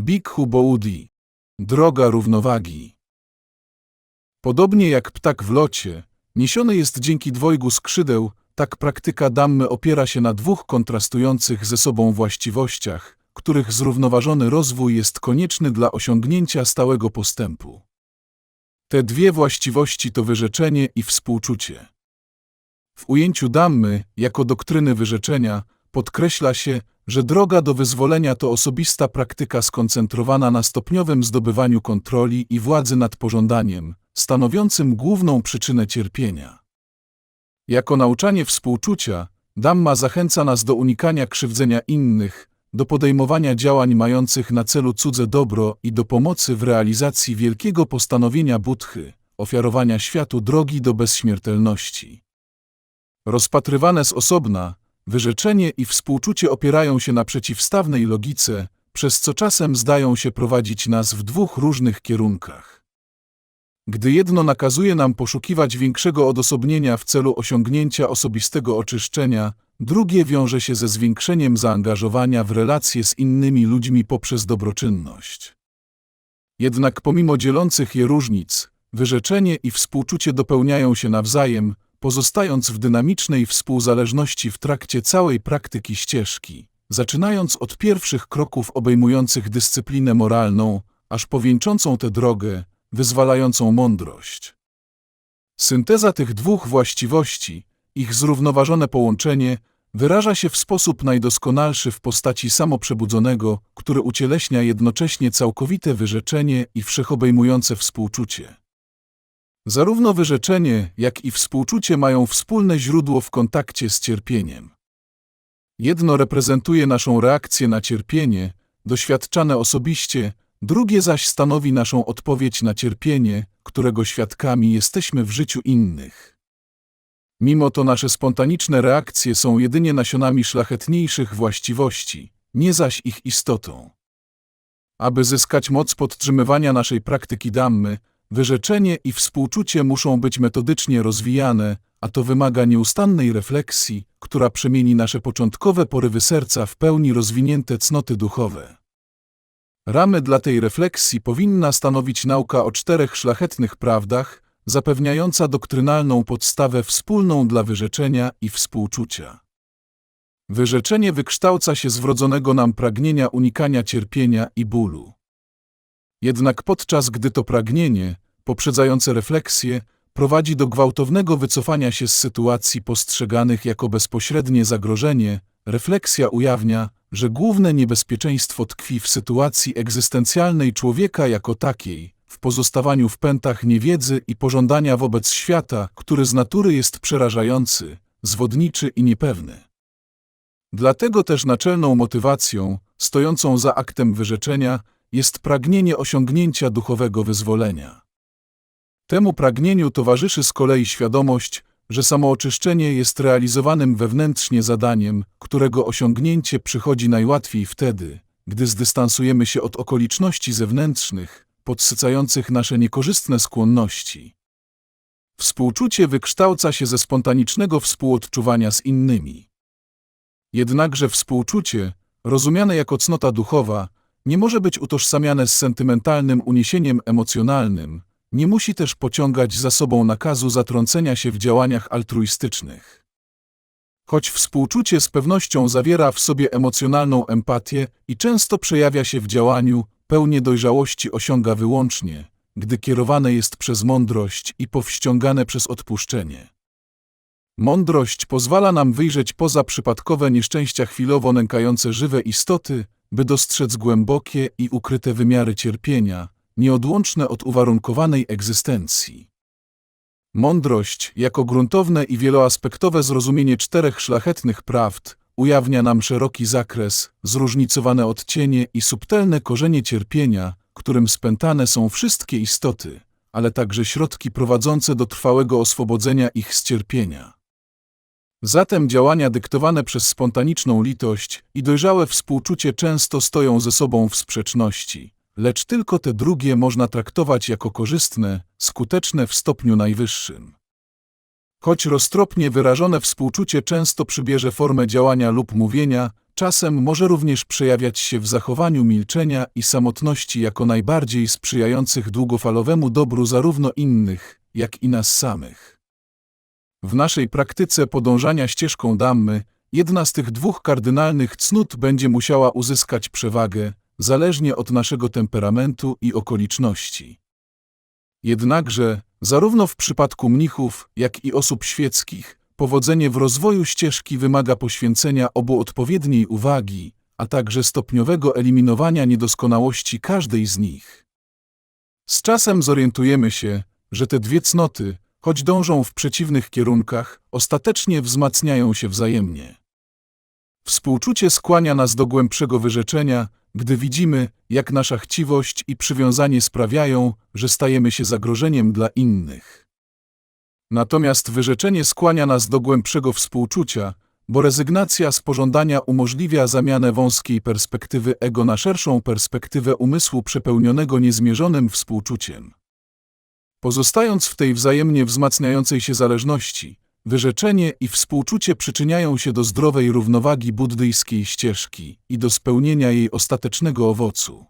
Bhikkhu Bodhi. Droga równowagi. Podobnie jak ptak w locie, niesiony jest dzięki dwojgu skrzydeł, tak praktyka Dammy opiera się na dwóch kontrastujących ze sobą właściwościach, których zrównoważony rozwój jest konieczny dla osiągnięcia stałego postępu. Te dwie właściwości to wyrzeczenie i współczucie. W ujęciu Dammy, jako doktryny wyrzeczenia, podkreśla się, że droga do wyzwolenia to osobista praktyka skoncentrowana na stopniowym zdobywaniu kontroli i władzy nad pożądaniem, stanowiącym główną przyczynę cierpienia. Jako nauczanie współczucia, Dhamma zachęca nas do unikania krzywdzenia innych, do podejmowania działań mających na celu cudze dobro i do pomocy w realizacji wielkiego postanowienia Buddhy, ofiarowania światu drogi do bezśmiertelności. Rozpatrywane z osobna, wyrzeczenie i współczucie opierają się na przeciwstawnej logice, przez co czasem zdają się prowadzić nas w dwóch różnych kierunkach. Gdy jedno nakazuje nam poszukiwać większego odosobnienia w celu osiągnięcia osobistego oczyszczenia, drugie wiąże się ze zwiększeniem zaangażowania w relacje z innymi ludźmi poprzez dobroczynność. Jednak pomimo dzielących je różnic, wyrzeczenie i współczucie dopełniają się nawzajem, pozostając w dynamicznej współzależności w trakcie całej praktyki ścieżki, zaczynając od pierwszych kroków obejmujących dyscyplinę moralną, aż po wieńczącą tę drogę, wyzwalającą mądrość. Synteza tych dwóch właściwości, ich zrównoważone połączenie, wyraża się w sposób najdoskonalszy w postaci samoprzebudzonego, który ucieleśnia jednocześnie całkowite wyrzeczenie i wszechobejmujące współczucie. Zarówno wyrzeczenie, jak i współczucie mają wspólne źródło w kontakcie z cierpieniem. Jedno reprezentuje naszą reakcję na cierpienie, doświadczane osobiście, drugie zaś stanowi naszą odpowiedź na cierpienie, którego świadkami jesteśmy w życiu innych. Mimo to nasze spontaniczne reakcje są jedynie nasionami szlachetniejszych właściwości, nie zaś ich istotą. Aby zyskać moc podtrzymywania naszej praktyki dammy, wyrzeczenie i współczucie muszą być metodycznie rozwijane, a to wymaga nieustannej refleksji, która przemieni nasze początkowe porywy serca w pełni rozwinięte cnoty duchowe. Ramy dla tej refleksji powinna stanowić nauka o czterech szlachetnych prawdach, zapewniająca doktrynalną podstawę wspólną dla wyrzeczenia i współczucia. Wyrzeczenie wykształca się z wrodzonego nam pragnienia unikania cierpienia i bólu. Jednak podczas gdy to pragnienie, poprzedzające refleksję, prowadzi do gwałtownego wycofania się z sytuacji postrzeganych jako bezpośrednie zagrożenie, refleksja ujawnia, że główne niebezpieczeństwo tkwi w sytuacji egzystencjalnej człowieka jako takiej, w pozostawaniu w pętach niewiedzy i pożądania wobec świata, który z natury jest przerażający, zwodniczy i niepewny. Dlatego też naczelną motywacją, stojącą za aktem wyrzeczenia, jest pragnienie osiągnięcia duchowego wyzwolenia. Temu pragnieniu towarzyszy z kolei świadomość, że samooczyszczenie jest realizowanym wewnętrznie zadaniem, którego osiągnięcie przychodzi najłatwiej wtedy, gdy zdystansujemy się od okoliczności zewnętrznych, podsycających nasze niekorzystne skłonności. Współczucie wykształca się ze spontanicznego współodczuwania z innymi. Jednakże współczucie, rozumiane jako cnota duchowa, nie może być utożsamiane z sentymentalnym uniesieniem emocjonalnym, nie musi też pociągać za sobą nakazu zatrącenia się w działaniach altruistycznych. Choć współczucie z pewnością zawiera w sobie emocjonalną empatię i często przejawia się w działaniu, pełnię dojrzałości osiąga wyłącznie, gdy kierowane jest przez mądrość i powściągane przez odpuszczenie. Mądrość pozwala nam wyjrzeć poza przypadkowe nieszczęścia chwilowo nękające żywe istoty, by dostrzec głębokie i ukryte wymiary cierpienia, nieodłączne od uwarunkowanej egzystencji. Mądrość, jako gruntowne i wieloaspektowe zrozumienie czterech szlachetnych prawd, ujawnia nam szeroki zakres, zróżnicowane odcienie i subtelne korzenie cierpienia, którym spętane są wszystkie istoty, ale także środki prowadzące do trwałego oswobodzenia ich z cierpienia. Zatem działania dyktowane przez spontaniczną litość i dojrzałe współczucie często stoją ze sobą w sprzeczności, lecz tylko te drugie można traktować jako korzystne, skuteczne w stopniu najwyższym. Choć roztropnie wyrażone współczucie często przybierze formę działania lub mówienia, czasem może również przejawiać się w zachowaniu milczenia i samotności jako najbardziej sprzyjających długofalowemu dobru zarówno innych, jak i nas samych. W naszej praktyce podążania ścieżką Dammy, jedna z tych dwóch kardynalnych cnót będzie musiała uzyskać przewagę, zależnie od naszego temperamentu i okoliczności. Jednakże, zarówno w przypadku mnichów, jak i osób świeckich, powodzenie w rozwoju ścieżki wymaga poświęcenia obu odpowiedniej uwagi, a także stopniowego eliminowania niedoskonałości każdej z nich. Z czasem zorientujemy się, że te dwie cnoty, choć dążą w przeciwnych kierunkach, ostatecznie wzmacniają się wzajemnie. Współczucie skłania nas do głębszego wyrzeczenia, gdy widzimy, jak nasza chciwość i przywiązanie sprawiają, że stajemy się zagrożeniem dla innych. Natomiast wyrzeczenie skłania nas do głębszego współczucia, bo rezygnacja z pożądania umożliwia zamianę wąskiej perspektywy ego na szerszą perspektywę umysłu przepełnionego niezmierzonym współczuciem. Pozostając w tej wzajemnie wzmacniającej się zależności, wyrzeczenie i współczucie przyczyniają się do zdrowej równowagi buddyjskiej ścieżki i do spełnienia jej ostatecznego owocu.